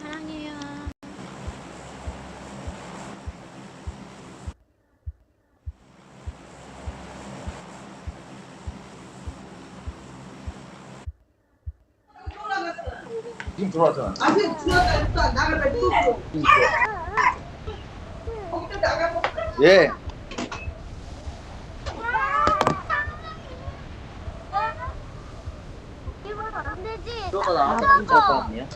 사랑해요. 지금 들어왔잖아. 아직 들어갔다 나가다 또 예. 이거 안 되지. 들어가 나 사람이야.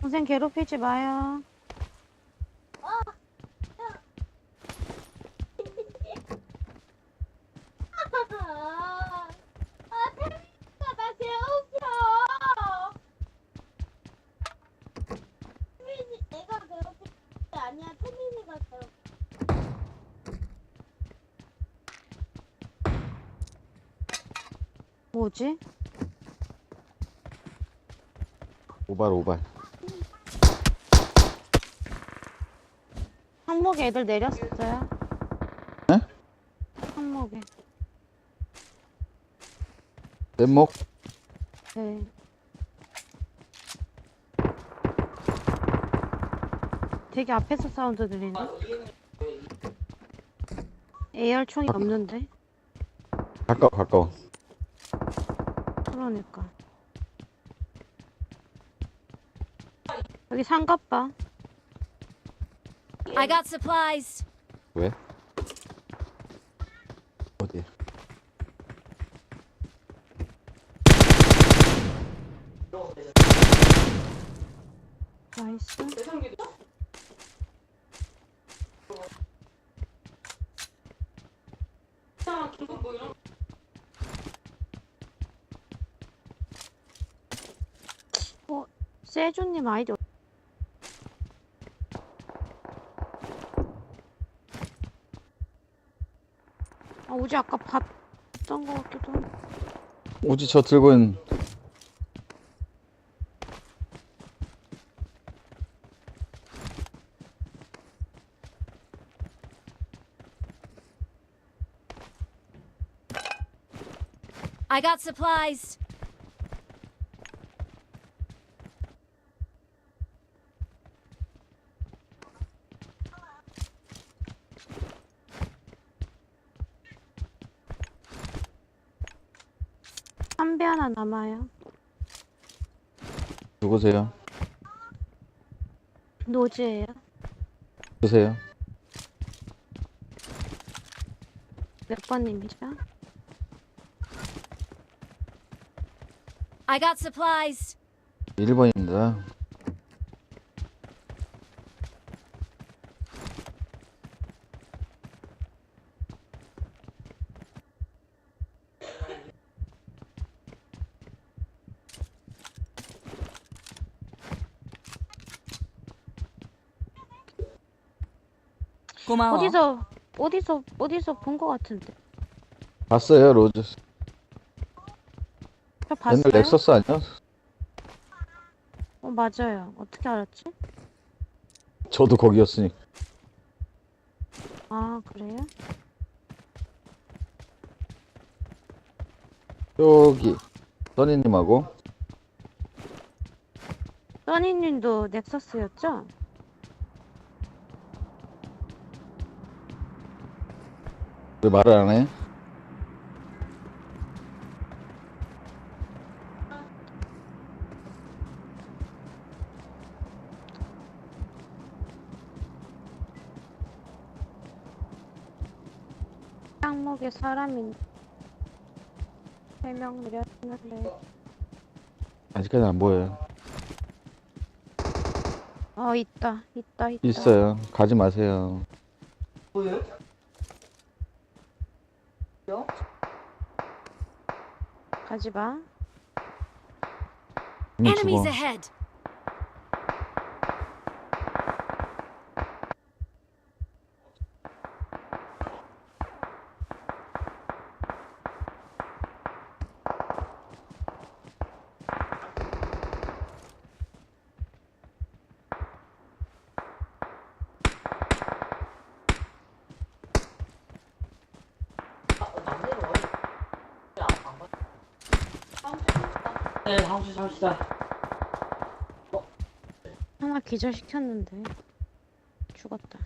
동생 괴롭히지 마요. 아, 태민이가 나 괴롭혀. 태민이 내가 괴롭힌 게 아니야. 태민이가 괴롭혀. 뭐지? 오발 오발. 항목에 애들 내렸어요. 에? 항목에. 뗏목. 네. 되게 앞에서 사운드 들리네. AR 총이 없는데. 가까워 가까워. 그러니까. 여기 상갑바. I got supplies. 왜? 어디? 나이스. 어, 세조님 아이디. 어- 아, 우지 아까 봤던 것 같기도 하고. 우지 저 들고 있는 I got supplies. 담배 하나 남아요. 누구세요? 노즈예요. 누구세요? 몇 번님이죠? I got supplies. 1번입니다. 고마워. 어디서 어디서 어디서 본것 같은데. 봤어요 로즈. 저 봤어요? 옛날 렉서스 아니야? 어 맞아요. 어떻게 알았지? 저도 거기였으니까. 아 그래요? 여기 써니님하고 써니님도 넥서스였죠? 말을 안 해? 땅목에 사람이 세명 내렸는데. 아직까지 안 보여요. 어, 있다. 있다, 있다. 있어요. 가지 마세요. 뭐예요? 가지 마. Enemies 죽어. ahead! 주 삽시다. 하나 기절시켰는데. 죽었다.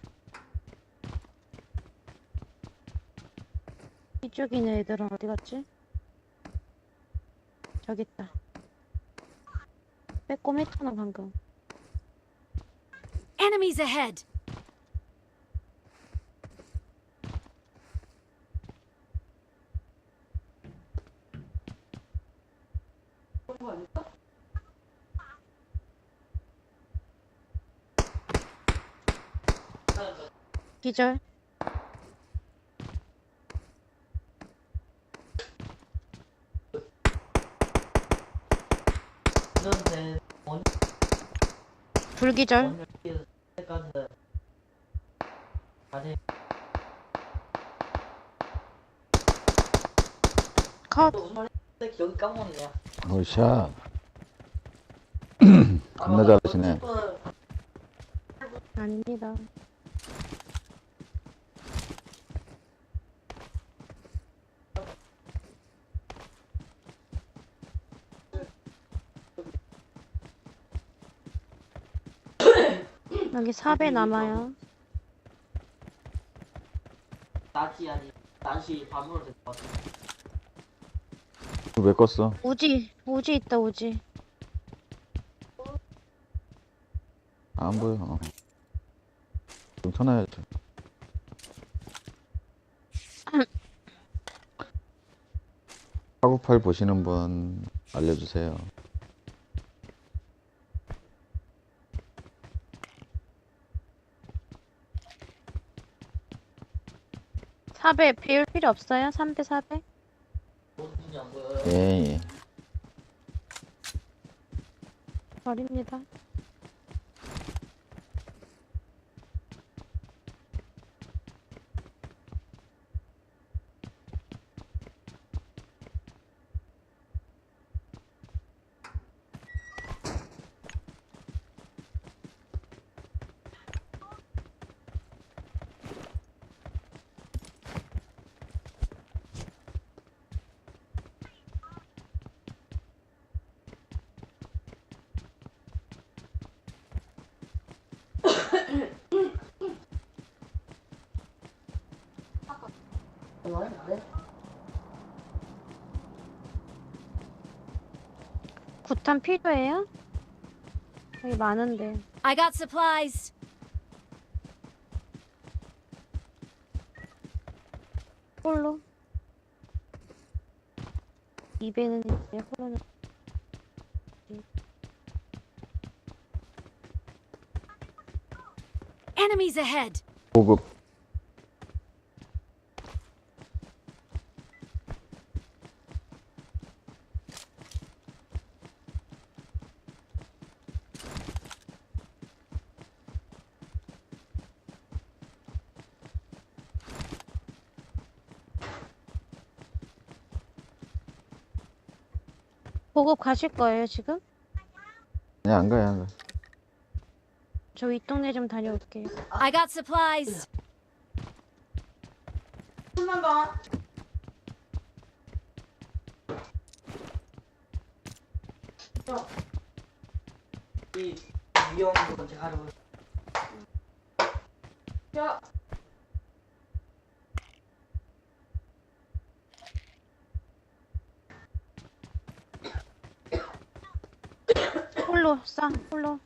이쪽에 있는 애들은 어디 갔지? 저기 있다. 빼꼼했잖아, 방금. Enemies ahead! 기절. 불기절. 컷. 까먹었냐? 어, 샷. 겁나 잘하시네. 아닙니다. 여기 4배 남아요. 낮이 아니 낮이 밤으로 될 것 같아. 왜 껐어? 우지, 우지 있다, 우지. 안 보여. 어. 좀 켜놔야지. 사구팔 보시는 분 알려주세요. 사배 비울 필요 없어요? 3배, 4배? 뭐든지 안 보여요. 예, 예. 버립니다. 구탄 필요해요? 여기 많은데. I got supplies! 홀로. 2배는 이제 홀로는. Enemies ahead! 보급. 보급 가실 거예요, 지금? 아니, 안 가요, 안 가. 저 윗동네 좀 다녀올게요. I got supplies! 한번 가. 이 위험한 거 제가 하려고. 야. 홀로, 싸, 홀로.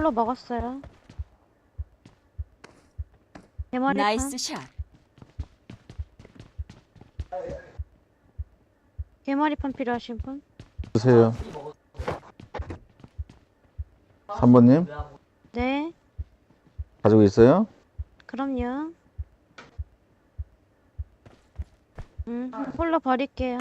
홀로 먹었어요. 내 머리 나이스 샷. 개머리판 필요하신 분? 주세요. 3번님 네, 가지고 있어요? 그럼요. 음, 홀로 버릴게요.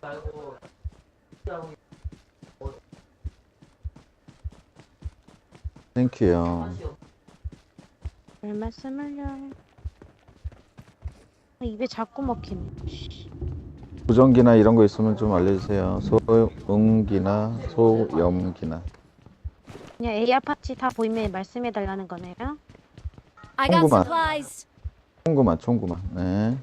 말고 라고 땡큐요. 별 말씀을요. 아, 입에 자꾸 먹히네. 씨. 부정기나 이런 거 있으면 좀 알려주세요. 소음기나 소염기나. 그냥 AR 파츠 다 보이면 말씀해 달라는 거네요. I got supplies. 총구만, 총구만. 네.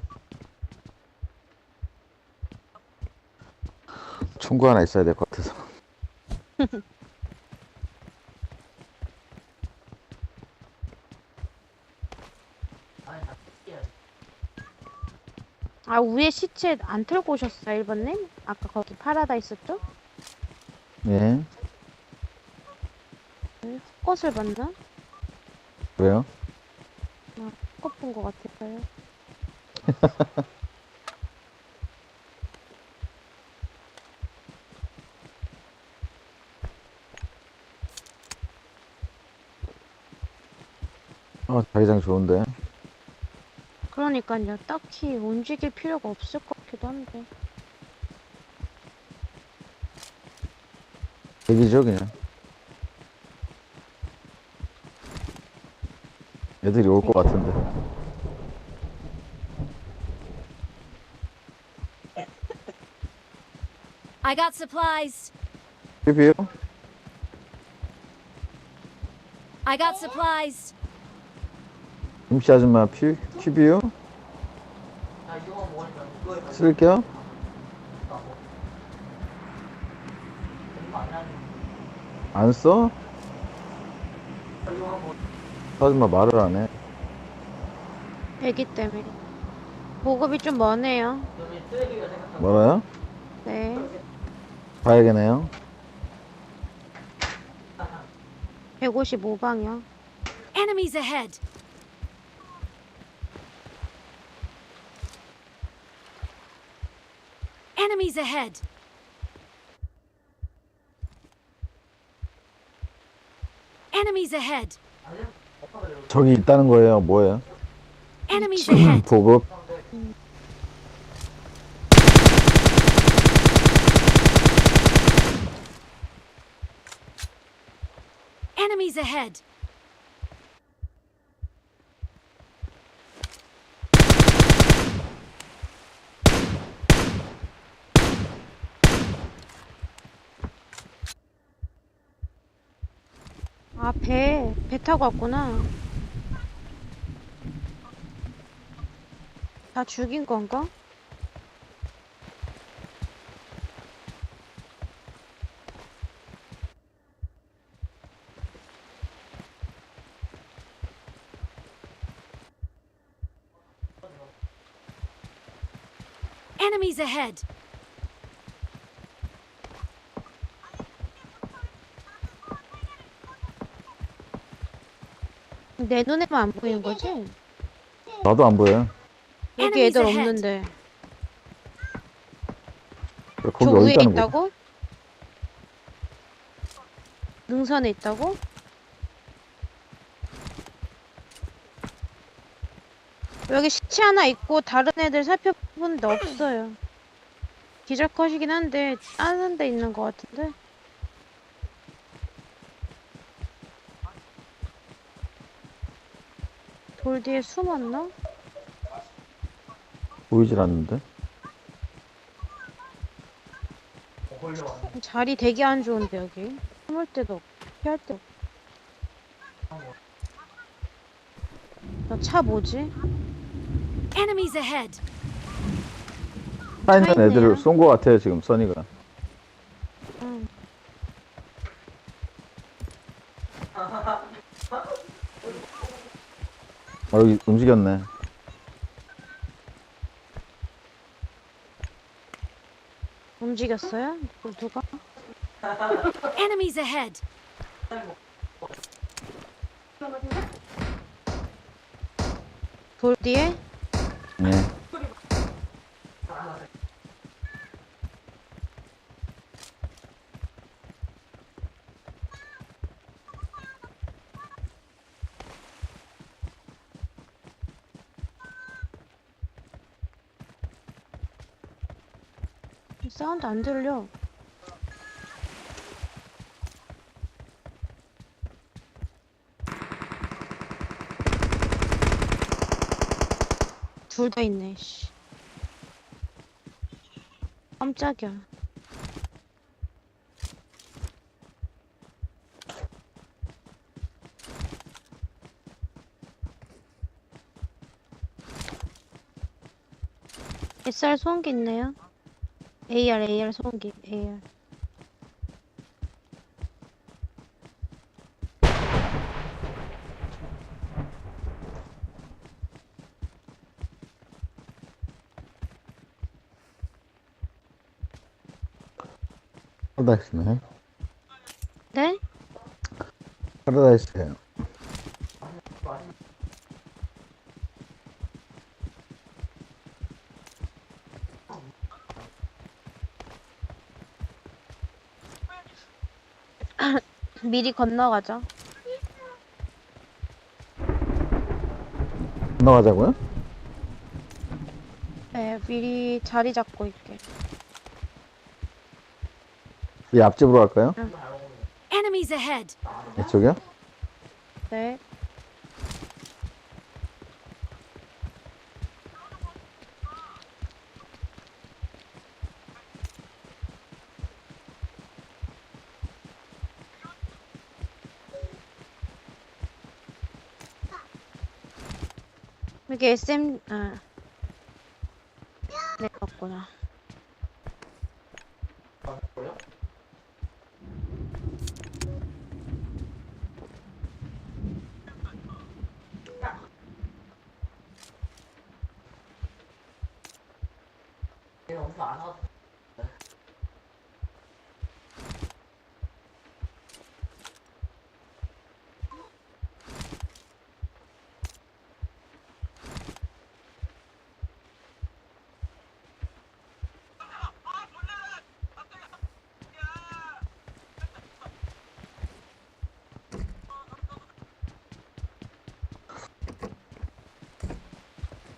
총구 하나 있어야 될 것 같아서. 아, 위에 시체 안 털고 오셨어요, 1번님? 아까 거기 파라다이스 쪽? 예. 꽃을 봤나? 그래요? 꽃본것 같아요. 어, 자기장 좋은데. 그러니까요. 딱히 움직일 필요가 없을 것 같기도 한데. 대기죠, 그냥. 애들이 올 것 같은데. I got supplies. I got supplies. 임씨 아줌마 큐, 큐비요? 쓸게요? 안 써? 아줌마 말을 안 해. 애기 때문에. 보급이 좀 머네요. 뭐라요? 네. 봐야겠네요. 155방이요. Enemies ahead. Enemies ahead. Enemies ahead. 저기 있다는 거예요. 뭐예요? Enemies ahead. 보급. Enemies ahead. 타고 왔구나. 다 죽인 건가? Enemies ahead. 내 눈에만 안 보이는 거지? 나도 안 보여요. 여기 애들. 없는데. 왜저 거기 어디 위에 있다는 거? 있다고? 능선에 있다고? 여기 시체 하나 있고 다른 애들 살펴보는데 없어요. 기절 컷이긴 한데 다른 데 있는 것 같은데. 돌 뒤에 숨었나? 보이질 않는데. 자리 되게 안 좋은데 여기. 숨을 데도 없고 피할 데도 없고. 저차 뭐지? Enemies ahead. 차 있는 있네요. 애들을 쏜것 같아요, 지금, 써니가. 어, 여기 움직였네. 움직였어요? 누- 누가? Enemies ahead. 돌 뒤에 네. 사운드 안 들려. 둘 다 있네, 씨. 깜짝이야. SR 소음기 있네요. AR, AR 소음기, AR. 파라다이스네. 네? 파라다이스예요. 미리 건너가자. 건너가자고요? 네, 미리 자리 잡고 있게. 이 앞집으로 갈까요? Enemies ahead! 이쪽이요? 네. 여기 SM 아. 네, 맞구나.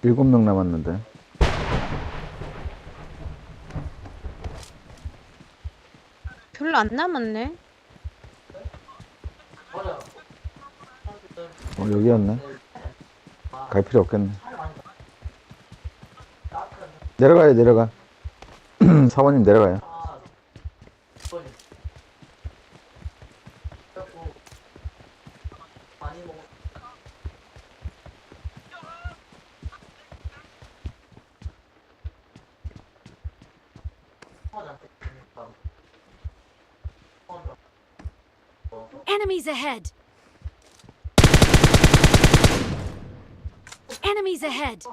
일곱 명 남았는데. 별로 안 남았네. 어, 여기였네. 갈 필요 없겠네. 내려가요, 내려가. 사모님 내려가요. Enemies ahead! Enemies ahead!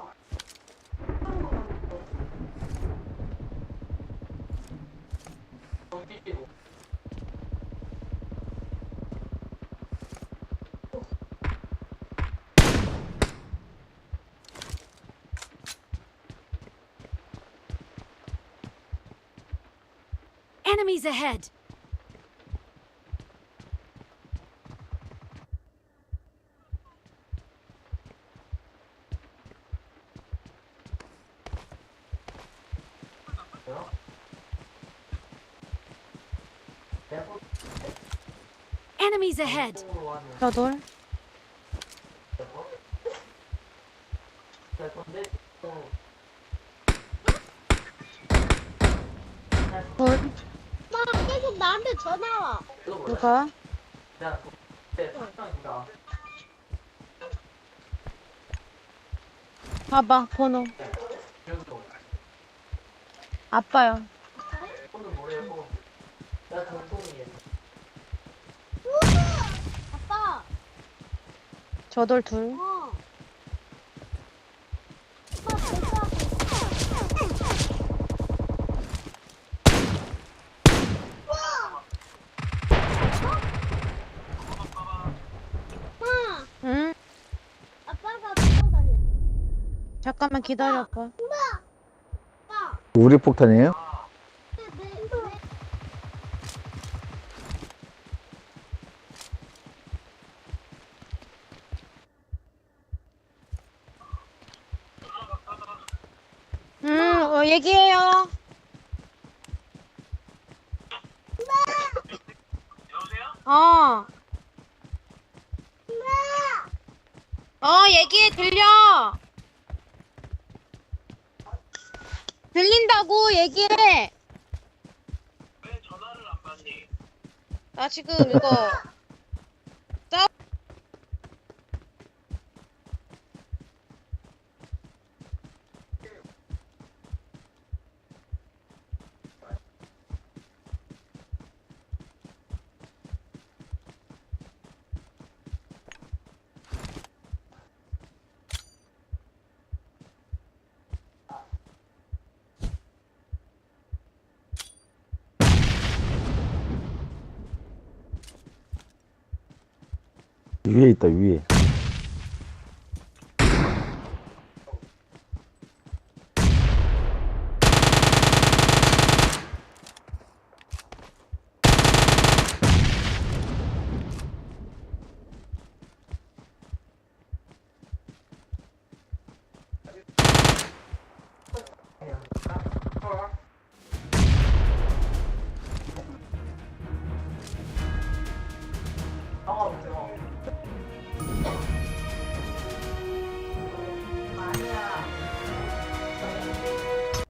Enemies ahead! Enemies ahead! 저 누가? 봐봐, 번호. 아빠요. 아빠. 저돌 둘. 어. 아빠 배가 잠깐만 기다려봐. 우리 폭탄이에요? 음, 어, 얘기해요. 어. 어, 얘기해, 들려. 들린다고, 얘기해. 왜 전화를 안 받니? 나 지금 이거. 위에 있다, 위에.